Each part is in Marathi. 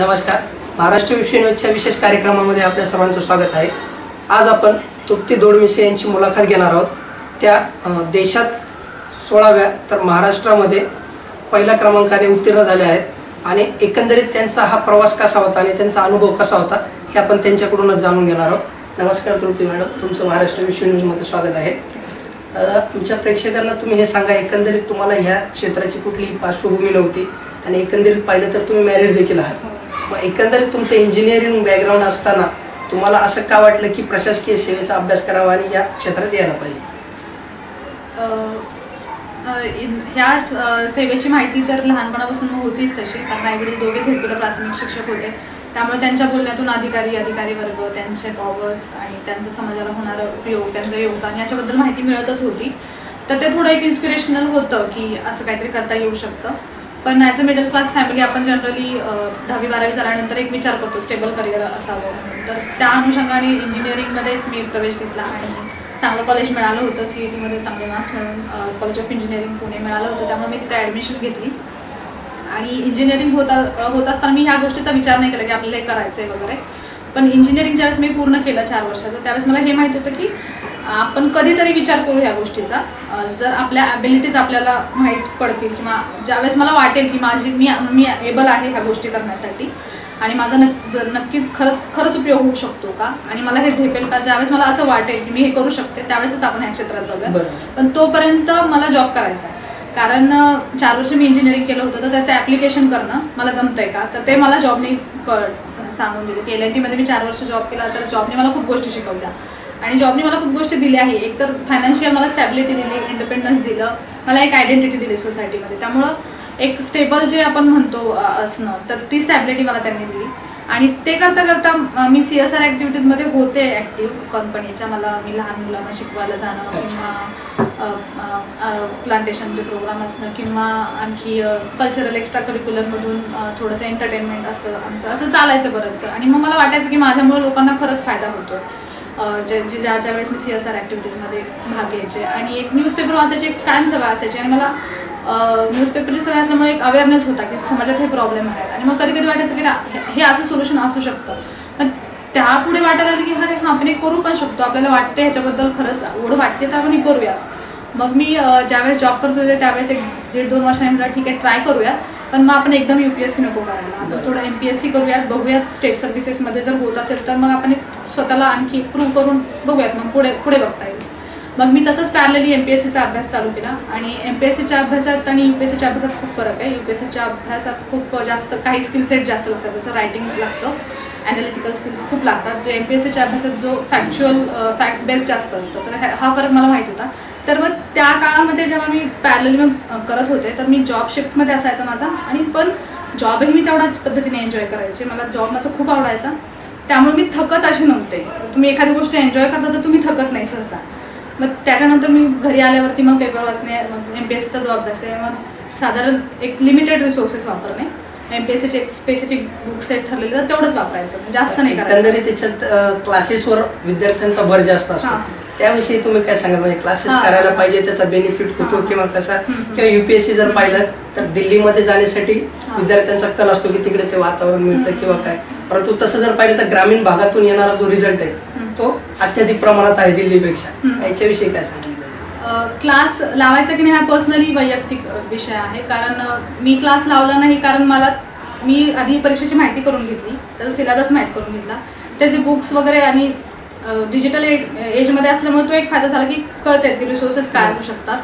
नमस्कार. महाराष्ट्र विश्व न्यूजच्या विशेष कार्यक्रमामध्ये आपल्या सर्वांचं स्वागत आहे. आज आपण तृप्ती दोडमिसे यांची मुलाखत घेणार आहोत. त्या देशात सोळाव्या तर महाराष्ट्रामध्ये पहिल्या क्रमांकाने उत्तीर्ण झाल्या आहेत आणि एकंदरीत त्यांचा हा प्रवास कसा होता आणि त्यांचा अनुभव कसा होता हे आपण त्यांच्याकडूनच जाणून घेणार आहोत. नमस्कार तृप्ती मॅडम. तुमचं महाराष्ट्र विश्व न्यूजमध्ये स्वागत आहे. तुमच्या प्रेक्षकांना तुम्ही हे सांगा एकंदरीत तुम्हाला ह्या क्षेत्राची कुठलीही पार्श्वभूमी नव्हती आणि एकंदरीत पाहिलं तर तुम्ही मॅरिड देखील आहात. मग एकंदरीत तुमचं इंजिनिअरिंग बॅकग्राऊंड असताना तुम्हाला असं का वाटलं की प्रशासकीय सेवेचा अभ्यास करावा आणि या क्षेत्रात यायला पाहिजे? ह्या सेवेची माहिती तर लहानपणापासून होतीच तशी कारण आईवडील दोघे झेडपीला प्राथमिक शिक्षक होते. त्यामुळे त्यांच्या बोलण्यातून अधिकारी अधिकारी वर्ग त्यांचे पॉवर्स आणि त्यांचं समाजाला होणारा उपयोग त्यांचं योगदान याच्याबद्दल माहिती मिळतच होती. तर ते थोडं एक इन्स्पिरेशनल होतं की असं काहीतरी करता येऊ शकतं. पण as a middle class family आपण जनरली दहावी बारावी झाल्यानंतर एक विचार करतो स्टेबल करिअर असावं म्हणून. तर त्या अनुषंगाने इंजिनिअरिंगमध्येच मी प्रवेश घेतला आणि चांगलं कॉलेज मिळालं होतं सी ई टीमध्ये चांगले मार्क्स मिळून कॉलेज ऑफ इंजिनिअरिंग पुणे मिळालं होतं त्यामुळे मी तिथे ॲडमिशन घेतली. आणि इंजिनिअरिंग होता होत असताना मी ह्या गोष्टीचा विचार नाही केला की आपल्याला हे करायचं आहे वगैरे. पण इंजिनिअरिंग ज्यावेळेस मी पूर्ण केलं चार वर्षाचं त्यावेळेस मला हे माहीत होतं की आपण कधीतरी विचार करू ह्या गोष्टीचा. जर आपल्या ॲबिलिटीज आपल्याला माहीत पडतील किंवा ज्यावेळेस मला वाटेल की माझी मी मी एबल आहे ह्या गोष्टी करण्यासाठी आणि माझा नक्क जर नक्कीच खरंच खरंच उपयोग होऊ शकतो का? आणि मला हे झेपेल का? ज्यावेळेस मला असं वाटेल की मी हे करू शकते त्यावेळेसच आपण ह्या क्षेत्रात जाऊया. पण तोपर्यंत मला जॉब करायचा आहे. कारण चार वर्ष मी इंजिनिअरिंग केलं होतं तर त्याचं ॲप्लिकेशन करणं मला जमतंय का? तर ते मला जॉबनी सांगून दिले की एल एन टीमध्ये मी चार वर्ष जॉब केला तर जॉबने मला खूप गोष्टी शिकवल्या. आणि जॉबने मला खूप गोष्टी दिल्या आहे. एक तर फायनान्शियल मला स्टॅबिलिटी दिली इंडिपेंडन्स दिलं मला एक आयडेंटिटी दिली सोसायटीमध्ये त्यामुळं एक स्टेबल जे आपण म्हणतो असणं तर ती स्टॅबिलिटी मला त्यांनी दिली. आणि ते करता करता मी सी एस आर ॲक्टिव्हिटीजमध्ये होते ॲक्टिव्ह कंपनीच्या मला मी लहान मुलांना शिकवायला जाणं किंवा प्लांटेशनचे प्रोग्राम असणं किंवा आणखी कल्चरल एक्स्ट्रा करिक्युलरमधून थोडंसं एंटरटेनमेंट असं आमचं असं चालायचं बरंचसं. आणि मग मला वाटायचं की माझ्यामुळे लोकांना खरंच फायदा होतो जे ज्या ज्या वेळेस मी सी एस आर ॲक्टिव्हिटीजमध्ये भाग घ्यायचे आणि एक न्यूजपेपर वाचायची एक कायम सवय असायची. आणि मला न्यूजपेपरची सवय असल्यामुळे एक अवेअरनेस होता की समाजात हे प्रॉब्लेम आहेत. आणि मग कधी कधी वाटायचं की हे- असं सोल्युशन असू शकतं. पण त्यापुढे वाटायला लागलं की अरे हां आपण हे करू पण शकतो. आपल्याला वाटते ह्याच्याबद्दल खरंच ओढ वाटते तर आपण हे करूया. मग मी ज्यावेळेस जॉब करत होते त्यावेळेस एक दीड दोन वर्षांनी म्हटलं ठीक आहे ट्राय करूयात. पण मग आपण एकदम यू पी एस सी नको करायला. आपण थोडं एम पी एस सी करूयात बघूयात स्टेट सर्व्हिसेसमध्ये जर होत असेल तर मग आपण एक स्वतःला आणखी प्रूव्ह करून बघूयात. मग पुढे पुढे बघता येईल. मग मी तसंच पॅरलली एम पी एस सीचा अभ्यास चालू केला आणि एम पी एस सीच्या अभ्यासात आणि यू पी एस सीच्या अभ्यासात खूप फरक आहे. यू पी एस सीच्या अभ्यासात खूप जास्त काही स्किल सेट जास्त लागतात. जसं रायटिंग लागतं ॲनालिटिकल स्किल्स खूप लागतात. जे एम पी एस सीच्या अभ्यासात जो फॅक्च्युअल फॅक्ट बेस्ड जास्त असतं तर हा- हा फरक मला माहीत होता. तर मग त्या काळामध्ये जेव्हा मी पॅरलली मग करत होते तर मी जॉब शिफ्टमध्ये असायचा माझा आणि पण जॉबही मी तेवढ्याच पद्धतीने एन्जॉय करायचे. मला जॉब माझा खूप आवडायचा. त्यामुळे मी थकत असे नव्हते तुम्ही एखादी गोष्ट एन्जॉय करता तर तुम्ही थकत नाही सहसा मग त्याच्यानंतर मी घरी आल्यावरती मग पेपर वाचणे एम पी एस सीचा जो अभ्यास आहे मग साधारण एक लिमिटेड रिसोर्सेस वापरणे एम पी एस सीचे एक स्पेसिफिक बुक सेट ठरलेले तर तेवढंच वापरायचं जास्त नाही करायचं एकंदरीत त्याच्यात क्लासेसवर विद्यार्थ्यांचा भर जास्त असतो. त्याविषयी तुम्ही काय सांगाल म्हणजे क्लासेस. करायला पाहिजे त्याचा बेनिफिट होतो. किंवा कसा. किंवा युपीएससी जर पाहिलं तर दिल्लीमध्ये जाण्यासाठी. विद्यार्थ्यांचा कल असतो की तिकडे ते वातावरण मिळतं. किंवा काय परंतु तसं जर पाहिलं तर ग्रामीण भागातून येणारा जो रिझल्ट आहे. तो अत्याधिक प्रमाणात आहे दिल्लीपेक्षा. याच्याविषयी काय सांगाल क्लास लावायचा की नाही हा पर्सनली वैयक्तिक विषय आहे. कारण मी क्लास लावला नाही कारण मला मी आधी परीक्षेची माहिती करून घेतली त्याचा सिलेबस माहीत करून घेतला. त्याचे बुक्स वगैरे आणि डिजिटल एजमध्ये असल्यामुळे तो एक फायदा झाला की कळते की रिसोर्सेस काय असू शकतात.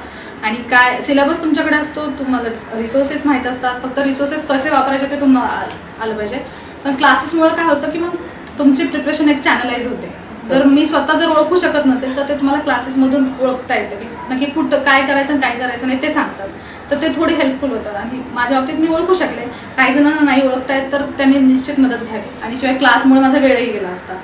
आणि काय सिलेबस तुमच्याकडे असतो तुम्हाला रिसोर्सेस माहीत असतात. फक्त रिसोर्सेस कसे वापरायचे ते तुम्हाला आलं पाहिजे. पण क्लासेसमुळे काय होतं की मग तुमची प्रिपरेशन एक चॅनलाइज होते. जर मी स्वतः जर ओळखू शकत नसेल तर ते तुम्हाला क्लासेसमधून ओळखता येतं की नक्की कुठं काय करायचं आणि काय करायचं नाही ते सांगतात. तर ते थोडे हेल्पफुल होतात. आणि माझ्या बाबतीत मी ओळखू शकले. काही जणांना नाही ओळखता येत तर त्यांनी निश्चित मदत घ्यावी. आणि शिवाय क्लासमुळे माझा वेळही गेला असता.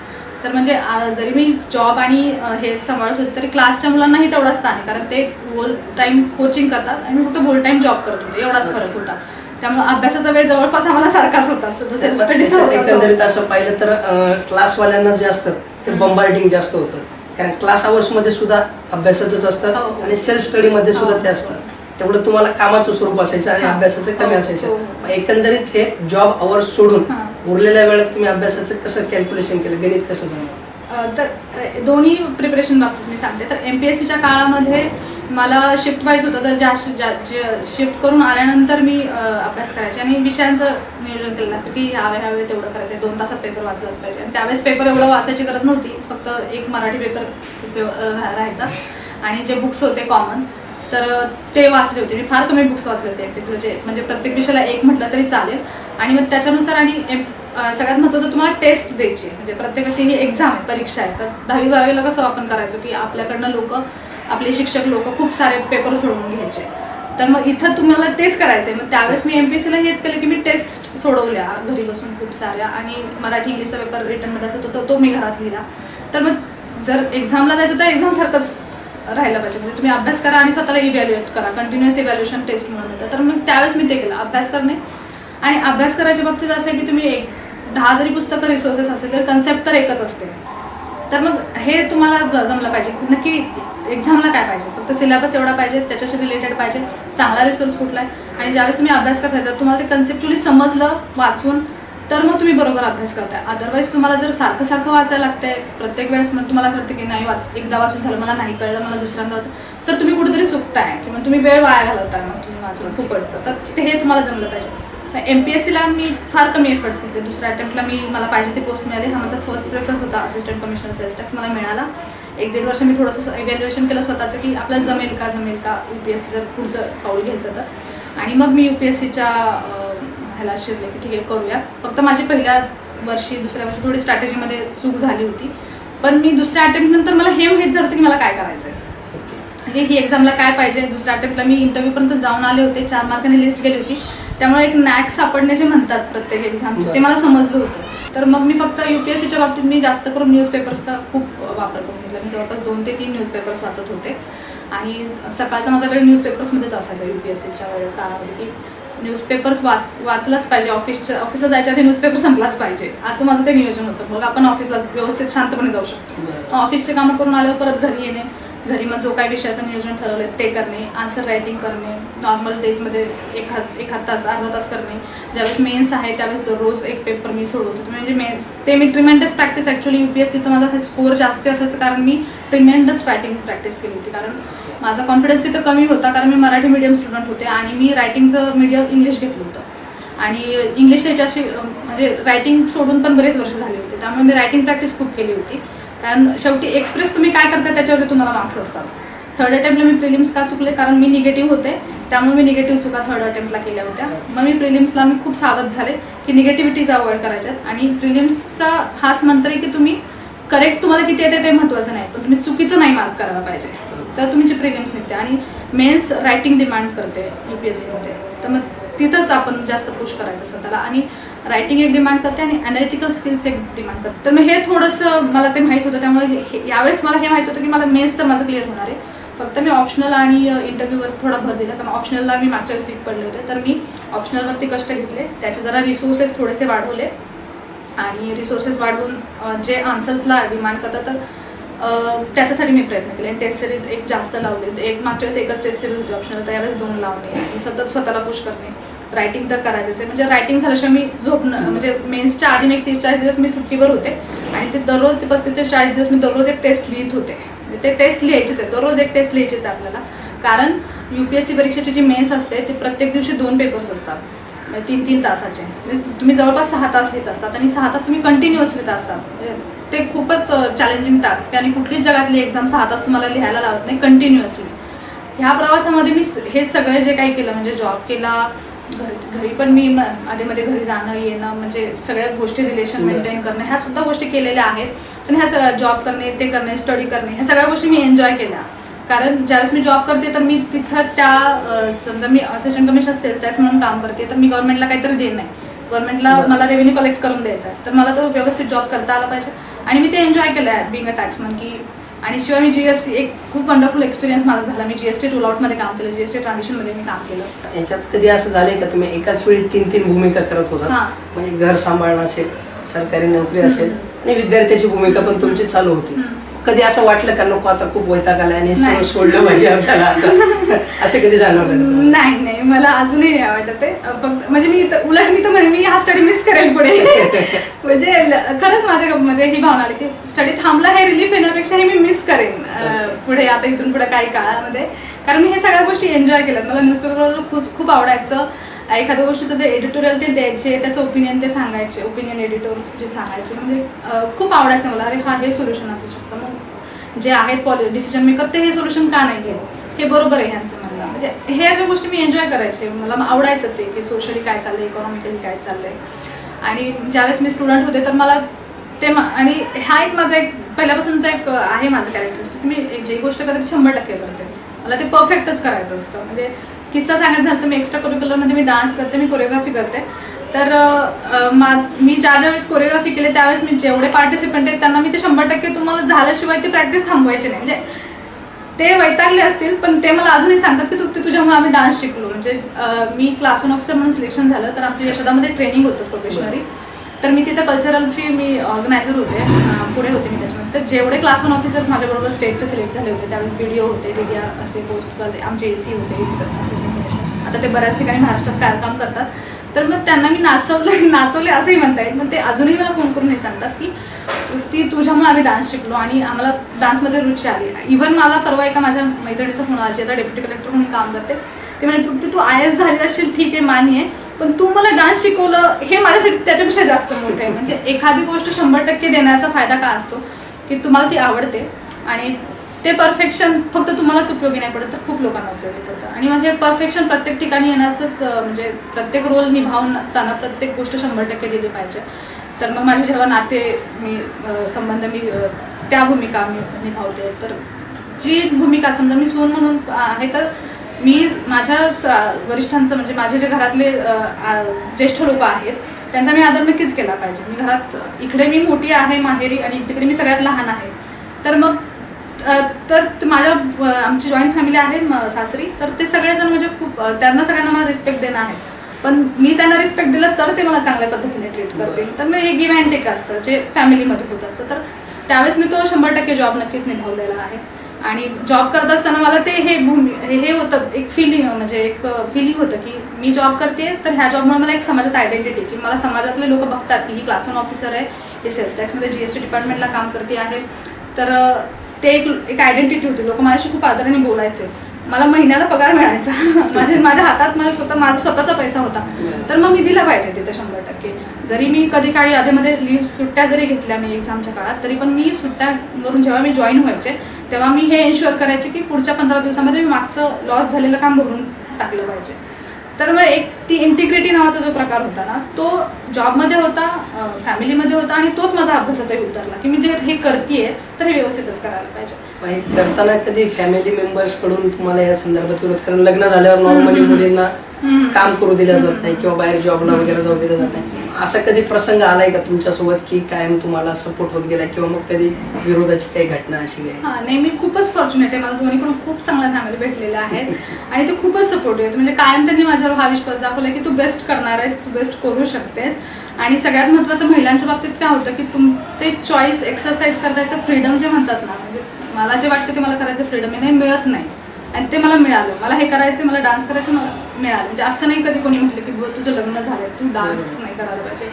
तर म्हणजे जरी मी जॉब आणि हे सांभाळत होते तरी क्लासच्या मुलांनाही तेवढाच ताण आहे. कारण ते होल टाईम कोचिंग करतात आणि मी फक्त होल टाईम जॉब करत होते. एवढाच फरक होता. त्यामुळे अभ्यासाचा वेळ जवळपास आम्हाला सारखाच होता एकंदरीत स्टडी असं पाहिलं तर क्लासवाल्यांना जे असतं ते बंबार्डिंग जास्त होतं. कारण क्लासमध्ये सुद्धा अभ्यासाचंच असतं हो. आणि सेल्फ स्टडीमध्ये सुद्धा हो. ते असतं. तेवढं तुम्हाला कामाचं स्वरूप असायचं आणि. अभ्यासाचं कमी हो, असायचं. एकंदरीत हे जॉब आवर्स सोडून. उरलेल्या वेळात तुम्ही अभ्यासाचं कसं कॅल्क्युलेशन केलं? गणित कसं जमलं अ, तर दोन्ही प्रिपरेशन बाबतीत मी सांगते. तर एम पी एस सीच्या काळामध्ये मला शिफ्ट वाईज होतं तर ज्या ज्या शिफ्ट करून आल्यानंतर मी अभ्यास करायचे. आणि विषयांचं नियोजन केलेलं असतं की ह्यावेळी ह्यावेळी तेवढं करायचं दोन तासात पेपर वाचलाच पाहिजे. आणि त्यावेळेस पेपर एवढं वाचायची गरज नव्हती. फक्त एक मराठी पेपर राहायचा. आणि जे बुक्स होते कॉमन तर ते वाचले होते. मी फार कमी बुक्स वाचले होते एम पी म्हणजे प्रत्येक विषयाला एक म्हटलं तरी चालेल. आणि मग त्याच्यानुसार आणि एम सगळ्यात महत्त्वाचं तुम्हाला टेस्ट द्यायची म्हणजे प्रत्येक वेळेस ही एक्झाम आहे परीक्षा आहे. तर दहावी बारावीला कसं आपण करायचो की आपल्याकडनं लोक आपले शिक्षक लोक खूप सारे पेपर सोडवून घ्यायचे. तर मग इथं तुम्हाला तेच करायचं आहे मग त्यावेळेस मी एम पी एस सीला हेच केलं की मी टेस्ट सोडवल्या घरी बसून खूप साऱ्या. आणि मराठी इंग्लिशचा पेपर रिटर्नमध्ये असतो तो तो मी घरात लिहिला. तर मग जर एक्झामला जायचं तर एक्झामसारखंच राहायला पाहिजे. म्हणजे तुम्ही अभ्यास करा आणि स्वतःला इव्हॅल्युएट करा. कंटिन्युअस इव्हॅल्युएशन टेस्ट म्हणून होतं तर मग त्यावेळेस मी ते केलं. अभ्यास करणे. आणि अभ्यास करायच्या बाबतीत असं आहे की तुम्ही एक दहा जरी पुस्तकं रिसोर्सेस असेल तर कन्सेप्ट तर एकच असते. तर मग हे तुम्हाला ज- जमलं पाहिजे. नक्की एक्झामला काय पाहिजे? फक्त सिलेबस एवढा पाहिजे त्याच्याशी रिलेटेड पाहिजे. चांगला रिसोर्स कुठला आहे? आणि ज्यावेळेस तुम्ही अभ्यास करताय जर तुम्हाला ते कन्सेप्च्युअली समजलं वाचून तर मग तुम्ही बरोबर अभ्यास करताय. अदरवाईज तुम्हाला जर सारखं सारखं वाचायला लागतंय प्रत्येक वेळेस मग तुम्हाला असं वाटतं की नाही वाच एकदा वाचून झालं मला नाही कळलं मला दुसऱ्यांदा वाचलं तर तुम्ही कुठेतरी चुकताय. किंवा तुम्ही वेळ वाया घालवताय मग तुम्ही वाचून. फुकटचं तर ते हे तुम्हाला जमलं पाहिजे. एम पी एस सीला मी फार कमी एफर्ट्स घेतले. दुसऱ्या अटेम्प्टला मी मला पाहिजे ते पोस्ट मिळाले. हा माझा फर्स्ट प्रेफरन्स होता असिस्टंट कमिशनर सेल्स टॅक्स मला मिळाला. एक दीड वर्ष मी थोडंसं इव्हॅल्युएशन केलं स्वतःचं की आपल्याला जमेल का जमेल का? यू पी एस सी जर पुढचं पाऊल घ्यायचं तर. आणि मग मी यू पी एस सीच्या ह्याला शिरले की ठीक आहे करूया. फक्त माझी पहिल्या वर्षी दुसऱ्या वर्षी थोडी स्ट्रॅटेजीमध्ये चूक झाली होती. पण मी दुसऱ्या अटेम्प्ट नंतर मला हे माहीत झालं होतं की मला काय करायचं आहे म्हणजे ही एक्झामला काय पाहिजे? दुसऱ्या अटेम्प्टला मी इंटरव्ह्यूपर्यंत जाऊन आले होते. चार मार्काने लिस्ट गेली होती. त्यामुळे एक नॅक सापडणे जे म्हणतात प्रत्येक एक्झामचे ते मला समजलं होतं. तर मग मी फक्त युपीएससीच्या बाबतीत मी जास्त करून न्यूजपेपर्सचा खूप वापर करून घेतला. मी जवळपास दोन ते तीन न्यूजपेपर्स वाचत होते. आणि सकाळचा माझा वेळ न्यूजपेपर्समध्येच असायचा युपीएससीच्या वेळ काळामध्ये की न्यूजपेपर्स वाच वाचलाच पाहिजे. ऑफिसच्या ऑफिसला जायच्या आधी न्यूजपेपर संपलाच पाहिजे. असं माझं ते नियोजन होतं. मग आपण ऑफिसला व्यवस्थित शांतपणे जाऊ शकतो. ऑफिसचे कामं करून आल्यावर परत घरी येणे. घरी मग जो काही विषयाचं नियोजन ठरवलं ते करणे आन्सर रायटिंग करणे नॉर्मल डेजमध्ये एखाद एखाद तास अर्धा तास करणे. ज्यावेळेस मेन्स आहे त्यावेळेस दररोज एक पेपर मी सोडवत. होते म्हणजे मेन्स ते मी tremendous practice actually U P S सीचं माझा स्कोअर जास्त असायचं कारण मी ट्रिमेंडस रायटिंग प्रॅक्टिस केली होती. कारण माझा कॉन्फिडन्स तिथं कमी होता कारण मी मराठी मीडियम स्टुडंट होते आणि मी रायटिंगचं मीडियम इंग्लिश घेतलं होतं. आणि इंग्लिश ह्याच्याशी म्हणजे रायटिंग सोडून पण बरेच वर्ष झाले होते. त्यामुळे मी रायटिंग प्रॅक्टिस खूप केली होती. कारण शेवटी एक्सप्रेस तुम्ही काय करता त्याच्यावरती तुम्हाला मार्क्स असतात. थर्ड अटेम्प्टला मी प्रिलिम्स का चुकले? कारण मी निगेटिव्ह होते. त्यामुळे मी निगेटिव्ह चुका थर्ड अटेम्प्टला केल्या होत्या. मग मी प्रिलिम्सला मी खूप सावध झाले की निगेटिव्हिटीज अवॉइड करायच्यात. आणि प्रिलिम्सचा हाच मंत्र आहे की तुम्ही करेक्ट तुम्हाला किती येते ते महत्त्वाचं नाही. पण तुम्ही चुकीचं नाही मार्क करायला पाहिजे. तर तुमची प्रिलिम्स निघते. आणि मेन्स रायटिंग डिमांड करते यू पी एस सीमध्ये तर मग तिथंच आपण जास्त पुश करायचं स्वतःला. आणि रायटिंग एक डिमांड करते आणि अनालिटिकल स्किल्स एक डिमांड करते. तर मग हे थोडंसं मला ते माहीत होतं त्यामुळे हे- यावेळेस मला हे माहीत होतं की मला मेन्स तर माझं क्लिअर होणार आहे. फक्त मी ऑप्शनल आणि इंटरव्ह्यूवर थोडा भर दिला. कारण ऑप्शनलला मी मागच्या वेळेस वीक पडले होते. तर मी ऑप्शनलवरती कष्ट घेतले. त्याचे जरा रिसोर्सेस थोडेसे वाढवले. आणि रिसोर्सेस वाढवून जे आन्सर्सला डिमांड करतात तर त्याच्यासाठी मी प्रयत्न केले. टेस्ट सिरीज एक जास्त लावले. एक मागच्या वेळेस एकच टेस्ट सिरीज होती ऑप्शनल तर यावेळेस दोन लावले. आणि सतत स्वतःला पुश करणे. रायटिंग तर करायचंच आहे. म्हणजे रायटिंग झाल्याशिवाय मी झोपणं म्हणजे मेन्सच्या आधी मी एक तीस चाळीस दिवस मी सुट्टीवर होते. आणि ते दररोज ते पस्तीस ते चाळीस दिवस मी दररोज एक टेस्ट लिहित होते. म्हणजे ते टेस्ट लिहायचेच आहे दररोज एक टेस्ट लिहायचीच आहे आपल्याला. कारण यू पी एस सी परीक्षेची जी मेन्स असते ते प्रत्येक दिवशी दोन पेपर्स असतात. म्हणजे तीन तीन तासाचे. म्हणजे तुम्ही जवळपास सहा तास लिहित असतात. आणि सहा तास तुम्ही कंटिन्युअस लिहित असतात. म्हणजे ते खूपच चॅलेंजिंग टास्क आणि कुठलीच जगातली एक्झाम सहा तास तुम्हाला लिहायला लावत नाही कंटिन्युअसली ह्या प्रवासामध्ये मी हे सगळे जे काही केलं म्हणजे जॉब केला घरी घरी पण मी मध्ये घरी जाणं येणं म्हणजे सगळ्या गोष्टी रिलेशन. मेंटेन करणं ह्या सुद्धा गोष्टी केलेल्या आहेत. पण ह्या सगळ्या जॉब करणे ते करणे स्टडी करणे ह्या सगळ्या गोष्टी मी एन्जॉय केल्या. कारण ज्यावेळेस मी जॉब करते तर मी तिथं त्या समजा मी असिस्टंट कमिशनर सेल्स टॅक्स म्हणून काम करते तर मी गव्हर्नमेंटला काहीतरी देणं आहे. गव्हर्नमेंटला. मला रेव्हेन्यू कलेक्ट करून द्यायचा आहे. तर मला तो व्यवस्थित जॉब करता आला पाहिजे. आणि मी ते एन्जॉय केलं आहे बिंग अ टॅक्समन की आणि शिवाय मी जीएसटी एक खूप वंडरफुल एक्सपिरियन्स माझा झाला मी जीएसटी रूल आउटमध्ये काम केलं जीएसटी ट्रान्झिशनमध्ये मी काम केलं याच्यात कधी असं झालंय का तुम्ही एकाच वेळी तीन तीन भूमिका करत होता. म्हणजे घर सांभाळणं असेल सरकारी नोकरी. असेल आणि विद्यार्थ्याची भूमिका पण तुमची चालू होती. कधी असं वाटलं का नको आता खूप वैताग आला आणि सोडलं पाहिजे आपल्याला आता. असं कधी जाणवलं तुम्हाला? नाही नाही. मला अजूनही नाही आवडत ते. फक्त म्हणजे मी उलट मी तर म्हणे मी हा स्टडी मिस करेल पुढे. म्हणजे खरंच माझ्या मध्ये ही भावना आली की स्टडी थांबला हे रिलीफ येण्यापेक्षा हे मी मिस करेन. अ, पुढे आता इथून पुढे काही काळामध्ये. कारण मी हे सगळ्या गोष्टी एन्जॉय केल्यात. मला न्यूजपेपर खूप खूप आवडायचं. एखाद्या गोष्टीचं जे एडिटोरियल ते द्यायचे त्याचं ओपिनियन ते सांगायचे ओपिनियन एडिटर्स जे सांगायचे म्हणजे खूप आवडायचं मला. अरे हा हे सोल्युशन असू शकतं. मग जे आहेत पॉलि डिसिजन मेकर ते हे सोल्युशन का नाही घेत? हे बरोबर आहे ह्यांचं म्हणणं. म्हणजे हे ज्या गोष्टी मी एन्जॉय करायचे. मला आवडायचं ते की सोशली काय चाललंय इकॉनॉमिकली काय चाललंय. आणि ज्यावेळेस मी स्टुडंट होते तर मला ते आणि हा एक माझा एक पहिल्यापासूनचा एक आहे माझं कॅरेक्टरिस्टिक मी जे जी गोष्ट करते ती शंभर टक्के करते. मला ते परफेक्टच करायचं असतं. म्हणजे किस्सा सांगायचं झालं तर मी एक्स्ट्रा करिक्युलरमध्ये मी डान्स करते मी कोरिओग्राफी करते. तर मा- मी ज्या ज्या वेळेस कोरिओग्राफी केली त्यावेळेस मी जेवढे पार्टिसिपंट आहेत त्यांना मी ते शंभर टक्के तुम्हाला झाल्याशिवाय ती प्रॅक्टिस थांबवायची नाही. म्हणजे ते वैतागले असतील पण ते मला अजूनही सांगतात की तृप्ती तुझ्यामुळे आम्ही डान्स शिकलो. म्हणजे मी क्लास वन ऑफिसर म्हणून सिलेक्शन झालं तर आमच्या यशोदामध्ये ट्रेनिंग होतं प्रोफेशनली तर मी तिथं कल्चरलची मी ऑर्गनायझर होते. पुढे होते मी त्याच्यामध्ये. तर जेवढे क्लास वन ऑफिसर्स माझ्याबरोबर स्टेटचे सिलेक्ट झाले होते त्यावेळेस बी डी ओ होते डी डी आर असे पोस्ट करते. आमचे ए सी होते ए सी असिस्टंट आता ते बऱ्याच ठिकाणी महाराष्ट्रात काय काम करतात. तर मग त्यांना मी नाचवलं नाचवले असंही म्हणता येईल मग ते अजूनही मला फोन करून हे सांगतात की ती तुझ्यामुळे आम्ही डान्स शिकलो आणि आम्हाला डान्समध्ये रुची आली. इव्हन मला परवा एका माझ्या मैत्रिणीचा फोन आला जी आता डेप्युटी कलेक्टर म्हणून काम करते. ते म्हणे तृप्ती तू आय एस झाली असेल ठीक आहे मान्य आहे. पण तू मला डान्स शिकवलं हे माझ्यासाठी त्याच्यापेक्षा जास्त मोठं आहे. म्हणजे एखादी गोष्ट शंभर टक्के देण्याचा फायदा का असतो की तुम्हाला ती आवडते. आणि ते परफेक्शन फक्त तुम्हालाच उपयोगी नाही पडत तर खूप लोकांना उपयोगी पडतं. आणि म्हणजे परफेक्शन प्रत्येक ठिकाणी येण्याचंच म्हणजे प्रत्येक रोल निभावताना प्रत्येक गोष्ट शंभर टक्के दिली पाहिजे. तर मग माझे जेव्हा नाते मी संबंध मी त्या भूमिका मी निभावते. तर जी भूमिका समजा मी सून म्हणून आहे तर मी माझ्या वरिष्ठांचं म्हणजे माझे जे घरातले ज्येष्ठ लोक आहेत त्यांचा मी आदर नक्कीच केला पाहिजे. मी घरात इकडे मी मोठी आहे माहेरी आणि तिकडे मी सगळ्यात लहान आहे. तर मग तर माझ्या आमची जॉईंट फॅमिली आहे म- सासरी. तर ते सगळेजण म्हणजे खूप त्यांना सगळ्यांना मला रिस्पेक्ट देणं आहे. पण मी त्यांना रिस्पेक्ट दिलं तर ते मला चांगल्या पद्धतीने ट्रीट करतील. तर मग हे गिव्ह अँड टेक असतं जे फॅमिलीमध्ये होत असतं. तर त्यावेळेस मी तो शंभर टक्के जॉब नक्कीच निभावलेला आहे. आणि जॉब करत असताना मला ते हे भूमी हे होतं एक फिलिंग म्हणजे एक फिलिंग होतं की मी जॉब करते तर ह्या जॉबमुळे मला एक समाजात आयडेंटिटी की मला समाजातले लोक बघतात की ही क्लास वन ऑफिसर आहे हे सेल्स टॅक्समध्ये जी एस टी डिपार्टमेंटला काम करते आहे. तर ते एक एक आयडेंटिटी होती. लोक माझ्याशी खूप आदराने बोलायचे. मला महिन्याला पगार मिळायचा. माझ्या माझ्या हातात माझा स्वतः माझा स्वतःचा पैसा होता. तर मग मी दिला पाहिजे तिथे शंभर टक्के. जरी मी कधी काळी आधीमध्ये लिव्ह सुट्ट्या जरी घेतल्या मी एक्झामच्या काळात तरी पण मी सुट्ट्यावरून जेव्हा मी जॉईन व्हायचे तेव्हा मी हे एन्श्युअर करायचे की पुढच्या पंधरा दिवसामध्ये मी मागचं लॉस झालेलं काम भरून टाकलं पाहिजे. तर मग एक ती इंटिग्रिटी नावाचा जो प्रकार होता ना तो जॉबमध्ये होता फॅमिलीमध्ये होता आणि तोच माझा अभ्यासातही उतरला की मी जे हे करतेय तर हे व्यवस्थितच करायला पाहिजे. हे करताना कधी फॅमिली मेंबर्सकडून तुम्हाला या संदर्भात विरोध कारण? लग्न झाल्यावर नॉर्मली मुलींना. काम करू दिलं जात नाही किंवा बाहेर जॉबला वगैरे जाऊ दिलं जात नाही. असा कधी प्रसंग आलाय का तुमच्यासोबत की कायम तुम्हाला सपोर्ट होत गेला किंवा मग कधी विरोधाची काही घटना अशी आहे हा नाही मी खूपच फॉर्च्युनेट आहे. मला दोन्हीकडून खूप चांगल्या फॅमिली भेटलेल्या आहेत. आणि ते खूपच सपोर्टिव्ह आहेत. म्हणजे कायम त्यांनी माझ्यावर हा विश्वास दाखवला की तू बेस्ट करणार आहेस तू बेस्ट करू शकतेस. आणि सगळ्यात महत्त्वाचं महिलांच्या बाबतीत काय होतं की तुम ते चॉईस एक्सरसाइज करायचं फ्रीडम जे म्हणतात ना म्हणजे मला जे वाटतं ते मला करायचं फ्रीडम हे नाही मिळत नाही. आणि ते मला मिळालं. मला हे करायचं मला डान्स करायचं मला मिळालं. म्हणजे असं नाही कधी कोणी म्हटलं की तुझं लग्न झालंय तू डान्स नाही करायला पाहिजे.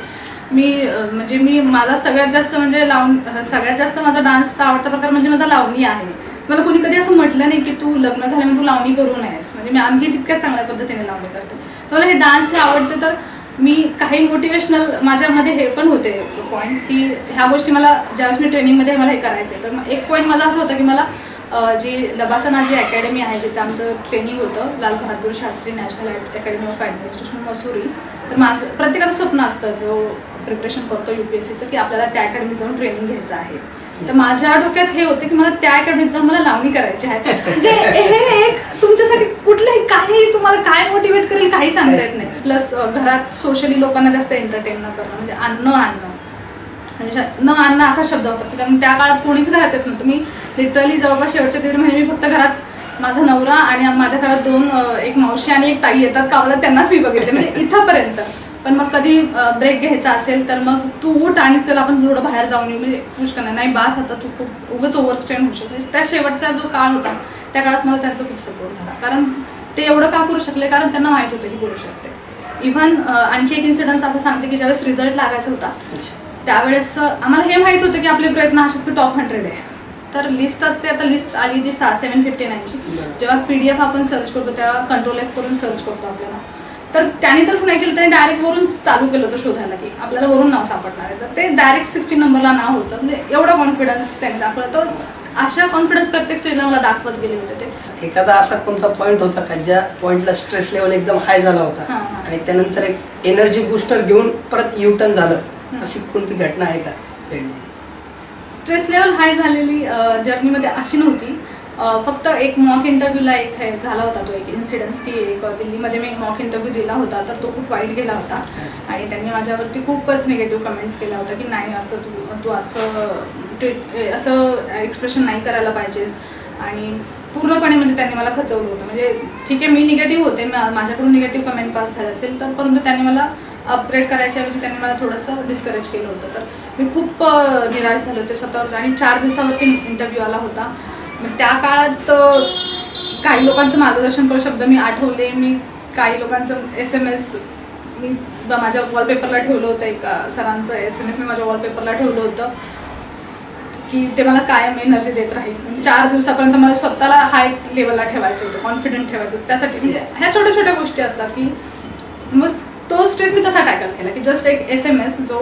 मी म्हणजे मी मला सगळ्यात जास्त म्हणजे लावून सगळ्यात जास्त माझा डान्सचा आवडता प्रकार म्हणजे माझा लावणी आहे. मला कोणी कधी असं म्हटलं नाही की तू लग्न झाल्यामुळे तू लावणी करू नयेस. म्हणजे मी आणखी तितक्याच चांगल्या पद्धतीने लावणी करते. तर मला हे डान्स हे आवडते तर मी काही मोटिवेशनल माझ्यामध्ये हे पण होते पॉईंट्स की ह्या गोष्टी मला ज्यावेळेस मी ट्रेनिंगमध्ये मला हे करायचं तर मग एक पॉईंट माझा असं होतं की मला जी लबासना जी अकॅडमी आहे जिथे आमचं ट्रेनिंग होतं Lal Bahadur Shastri national academy of administration Mussoorie तर माझं प्रत्येकाचं स्वप्न असतं जो प्रिपरेशन करतो यू पी एस सीचं की आपल्याला त्या अकॅडमीत जाऊन ट्रेनिंग घ्यायचं आहे. तर माझ्या डोक्यात हे होते की मला त्या अकॅडमीत जाऊन मला लावणी करायची आहे. म्हणजे हे एक तुमच्यासाठी कुठलंही काही तुम्हाला काय मोटिवेट करेल काही सांगता येत नाही. प्लस घरात सोशली लोकांना जास्त एंटरटेन न करणं म्हणजे अन्न आणणं. म्हणजे न अन्न असा शब्द वापरते. कारण त्या काळात कोणीच घरात येत नव्हतं. मी लिटरली जवळपास शेवटच्या दीड महिने मी फक्त घरात माझा नवरा आणि माझ्या घरात दोन एक मावशी आणि एक ताई येतात. कावला त्यांनाच मी बघितले. म्हणजे इथंपर्यंत. पण मग कधी ब्रेक घ्यायचा असेल तर मग तू उठ आणि चल आपण थोडं बाहेर जाऊन येऊ. म्हणजे पुश नाही बास आता तू खूप उगच ओव्हरस्ट्रेन होऊ शकतो त्या शेवटचा जो काळ होता त्या काळात मला त्यांचा खूप सपोर्ट झाला. कारण ते एवढं का करू शकले? कारण त्यांना माहीत होतं की करू शकते. इव्हन आणखी एक इन्सिडन्स असं सांगते की ज्यावेळेस रिझल्ट लागायचा होता त्यावेळेस आम्हाला हे माहीत होतं की आपले प्रयत्न की टॉप हंड्रेड आहे. तर लिस्ट असते आता लिस्ट आली जी सा सेवन फिफ्टी नाईनची. जेव्हा पी डी एफ आपण सर्च करतो तेव्हा कंट्रोल एफ करून सर्च करतो आपल्याला. तर त्यांनी तसं नाही केलं त्याने डायरेक्ट वरून चालू केलं होतं शोधायला की आपल्याला वरून नाव सापडणार आहे. तर ते डायरेक्ट सिक्स्टी नंबरला नाव होतं. म्हणजे एवढा कॉन्फिडन्स त्यांनी दाखवला. तर अशा कॉन्फिडन्स प्रत्येक स्टेजला मला दाखवत गेले होते ते. एखादा असा कोणता पॉईंट होता का ज्या पॉईंटला स्ट्रेस लेवल एकदम हाय झाला होता? हां, हां. आणि त्यानंतर एक एनर्जी बुस्टर घेऊन परत युटर्न झालं. अशी कोणती घटना आहे का? स्ट्रेस लेवल हाय झालेली जर्नीमध्ये अशी नव्हती. फक्त एक मॉक इंटरव्ह्यूला एक हे झाला होता तो एक इन्सिडन्स की एक दिल्लीमध्ये मी एक मॉक इंटरव्ह्यू दिला होता तर तो खूप वाईट गेला होता. आणि त्यांनी माझ्यावरती खूपच निगेटिव्ह कमेंट्स केल्या होत्या की नाही असं तू तू असं ट्रीट असं एक्सप्रेशन नाही करायला पाहिजेस. आणि पूर्णपणे म्हणजे त्यांनी मला खचवलं होतं. म्हणजे ठीक आहे मी निगेटिव्ह होते मा- माझ्याकडून निगेटिव्ह कमेंट पास झाले असतील तर परंतु त्यांनी मला अपग्रेड करायच्या ऐवजी त्यांनी मला थोडंसं डिस्करेज केलं होतं. तर मी खूप निराश झाले होते स्वतःवर आणि चार दिवसावरती इंटरव्ह्यू आला होता. मग त्या काळात काही लोकांचं मार्गदर्शनपर शब्द मी आठवले. मी काही लोकांचं एस एम एस मी ब- माझ्या वॉलपेपरला ठेवलं होतं एक सरांचं एस एम एस मी माझ्या वॉलपेपरला ठेवलं होतं की ते मला कायम एनर्जी देत राहील. चार दिवसापर्यंत मला स्वतःला हाय लेवलला ठेवायचं होतं कॉन्फिडंट ठेवायचं होतं. त्यासाठी म्हणजे ह्या छोट्या छोट्या गोष्टी असतात की मग तो स्ट्रेस मी तसा टॅकल केला की जस्ट एक एस एम एस जो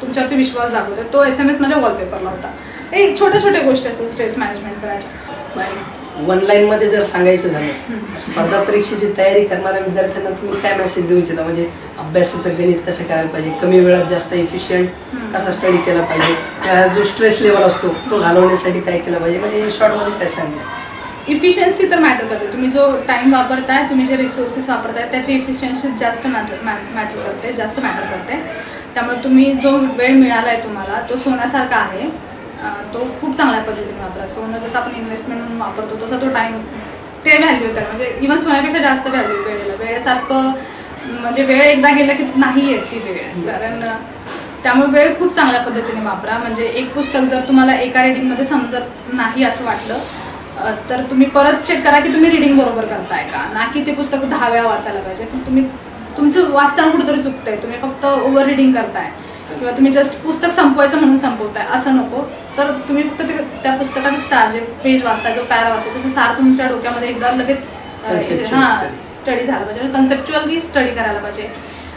तुमच्यावरती विश्वास दाखवतो तो एस एम एस माझ्या वॉलपेपरला होता. हे छोट्या छोट्या गोष्टी असतात स्ट्रेस मॅनेजमेंट करायच्या. वन लाईन मध्ये जर सांगायचं झालं स्पर्धा परीक्षेची तयारी करणाऱ्या विद्यार्थ्यांना तुम्ही काय मेसेज देऊ इच्छिता? म्हणजे अभ्यासाचं गणित कसं करायला पाहिजे? कमी वेळात जास्त इफिशियंट. कसा स्टडी केला पाहिजे? जो स्ट्रेस लेवल असतो तो घालवण्यासाठी काय केलं पाहिजे? म्हणजे इन शॉर्टमध्ये काय सांगता इफिशियन्सी तर मॅटर करते. तुम्ही जो टाइम वापरताय तुम्ही जे रिसोर्सेस वापरताय त्याची इफिशियन्सी जास्त मॅटर मॅटर करते जास्त मॅटर करते. त्यामुळे तुम्ही जो वेळ मिळाला आहे तुम्हाला तो सोन्यासारखा आहे. तो खूप चांगल्या पद्धतीने वापरा. सोनं जसं आपण इन्व्हेस्टमेंट म्हणून वापरतो तसा तो टाईम ते व्हॅल्यू तर म्हणजे इव्हन सोन्यापेक्षा जास्त व्हॅल्यू वेळेला वेळेसारखं म्हणजे वेळ एकदा गेला की नाही येत ती वेळ. कारण त्यामुळे वेळ खूप चांगल्या पद्धतीने वापरा. म्हणजे एक पुस्तक जर तुम्हाला एका रेडिंगमध्ये समजत नाही असं वाटलं तर तुम्ही परत चेक करा की तुम्ही रिडिंग बरोबर करताय का? ना की ते पुस्तक दहा वेळा वाचायला पाहिजे. पण तुम्ही तुमचं वाचताना कुठेतरी चुकतंय. तुम्ही फक्त ओव्हर रिडिंग करताय. किंवा तुम्ही जस्ट पुस्तक संपवायचं म्हणून संपवताय. असं नको. तर तुम्ही फक्त ते त्या पुस्तकाचं सार जे पेज वाचताय जो पॅरा वाचताय त्याचं सार तुमच्या डोक्यामध्ये एकदा लगेच हां. स्टडी झाला पाहिजे. कन्सेप्च्युअली स्टडी करायला पाहिजे.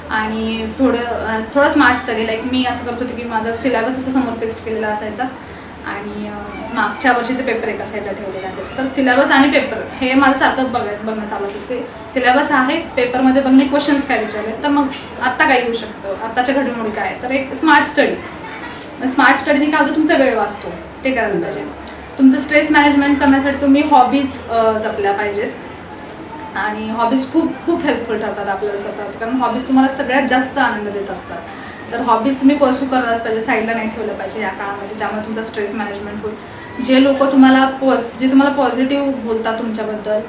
आणि थोडं थोडं स्मार्ट स्टडी लाईक मी असं करत होते की माझा सिलेबस असं समोर पेस्ट केलेला असायचा. आणि मागच्या वर्षीचे पेपर एका साईडला ठेवलेले असेल. तर सिलेबस आणि पेपर हे माझं सारखं बघाय बघणं चालू असेल. की सिलेबस आहे पेपरमध्ये बघणे क्वेश्चन्स काय विचारले तर मग आत्ता काय येऊ शकतं? आत्ताच्या घडामोडी काय? तर एक स्मार्ट स्टडी स्मार्ट स्टडीने काय होतं? तुमचा वेळ वाचतो. ते करायला पाहिजे. तुमचं स्ट्रेस मॅनेजमेंट करण्यासाठी तुम्ही हॉबीज जपल्या पाहिजेत. आणि हॉबीज खूप खूप हेल्पफुल ठरतात आपल्याला स्वतः. कारण हॉबीज तुम्हाला सगळ्यात जास्त आनंद देत असतात. तर हॉबीज तुम्ही पर्स्यू करायलाच पाहिजे साईडला नाही ठेवलं पाहिजे या काळामध्ये त्यामुळे तुमचा स्ट्रेस मॅनेजमेंट होईल. जे लोक तुम्हाला पॉझ जे तुम्हाला पॉझिटिव्ह बोलतात तुमच्याबद्दल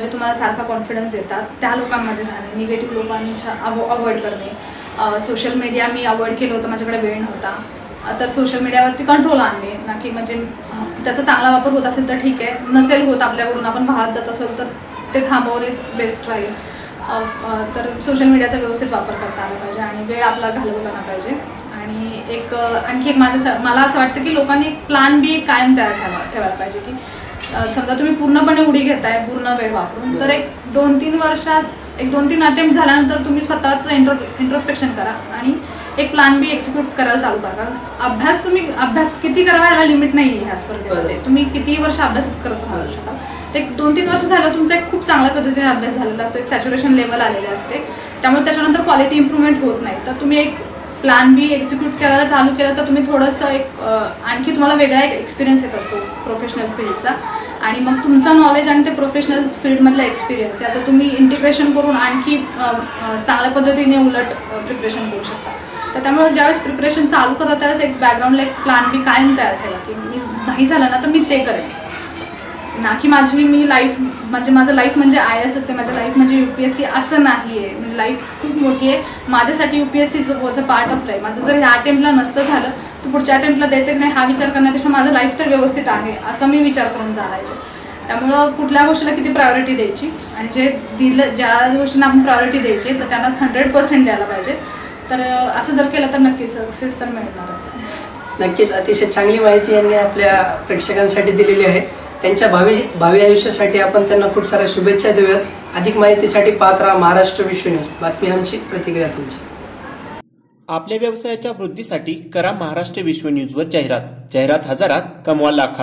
जे तुम्हाला सारखा कॉन्फिडन्स देतात त्या लोकांमध्ये राहणे निगेटिव्ह लोकांच्या अवो अवॉइड करणे. सोशल मीडिया मी अवॉइड केलं होतं माझ्याकडे वेळ नव्हता. तर सोशल मीडियावरती कंट्रोल आणणे ना की म्हणजे त्याचा चांगला वापर होत असेल तर ठीक आहे. नसेल होत आपल्याकडून आपण वाहत जात असेल तर ते थांबवणे बेस्ट राहील. तर सोशल मीडियाचा व्यवस्थित वापर करता आला पाहिजे आणि वेळ आपला घालवला ना पाहिजे. आणि एक आणखी एक माझ्या मला असं वाटतं की लोकांनी एक प्लान बी कायम तयार ठेवा ठेवायला पाहिजे की समजा तुम्ही पूर्णपणे उडी घेताय पूर्ण वेळ वापरून तर एक दोन तीन वर्षात एक दोन तीन अटेम्प्ट झाल्यानंतर तुम्ही स्वतःचं इंट्रो इंट्रोस्पेक्शन करा. आणि एक प्लान बी एक्झिक्यूट करायला चालू करा कारण अभ्यास तुम्ही अभ्यास किती करावा याला लिमिट नाही आहे ह्या स्पर्धेमध्ये. तुम्ही किती वर्ष अभ्यासच करत राहू शकाल ते एक दोन तीन वर्ष झालं तुमचा एक खूप चांगल्या पद्धतीने अभ्यास झालेला असतो. एक सॅच्युरेशन लेवल आलेले असते. त्यामुळे त्याच्यानंतर क्वालिटी इम्प्रूव्हमेंट होत नाही. तर तुम्ही एक प्लॅन बी एक्झिक्यूट करायला चालू केलं तर तुम्ही थोडंसं एक आणखी तुम्हाला वेगळा एक एक्सपिरियन्स येत असतो प्रोफेशनल फील्डचा आणि मग तुमचं नॉलेज आणि ते प्रोफेशनल फील्डमधलं एक्सपिरियन्स याचं तुम्ही इंटिग्रेशन करून आणखी चांगल्या पद्धतीने उलट प्रिपरेशन करू शकता. तर त्यामुळे ज्यावेळेस प्रिपरेशन चालू करता त्यावेळेस एक बॅकग्राऊंडला एक प्लॅन बी कायम तयार केला की मी नाही झालं ना तर मी ते करेन. ना की माझी मी लाईफ म्हणजे माझं लाईफ म्हणजे आय एस आहे माझं लाईफ म्हणजे यू पी एस सी असं नाही आहे म्हणजे लाईफ खूप मोठी आहे. माझ्यासाठी U P S was a part of life माझं जर ह्या अटेम्प्टला नसतं झालं तर पुढच्या अटेम्प्टला द्यायचं की नाही हा विचार करण्यापेक्षा माझं लाईफ तर व्यवस्थित आहे असं मी विचार करून चालायचे. त्यामुळं कुठल्या गोष्टीला किती प्रायोरिटी द्यायची? आणि जे दिलं ज्या गोष्टींना आपण प्रायोरिटी द्यायची तर त्यांना हंड्रेड पर्सेंट द्यायला पाहिजे. तर असं जर केलं तर नक्की सक्सेस तर मिळणारच. नक्कीच अतिशय चांगली माहिती यांनी आपल्या प्रेक्षकांसाठी दिलेली आहे. त्यांच्या भावी भावी आयुष्यासाठी आपण त्यांना खूप साऱ्या शुभेच्छा देऊयात. अधिक माहितीसाठी पाहत राहा महाराष्ट्र विश्व न्यूज. बातमी आमची प्रतिक्रिया तुमची. आपल्या व्यवसायाच्या वृद्धीसाठी करा महाराष्ट्र विश्व न्यूजवर जाहिरात. जाहिरात हजारात कमवा लाखात.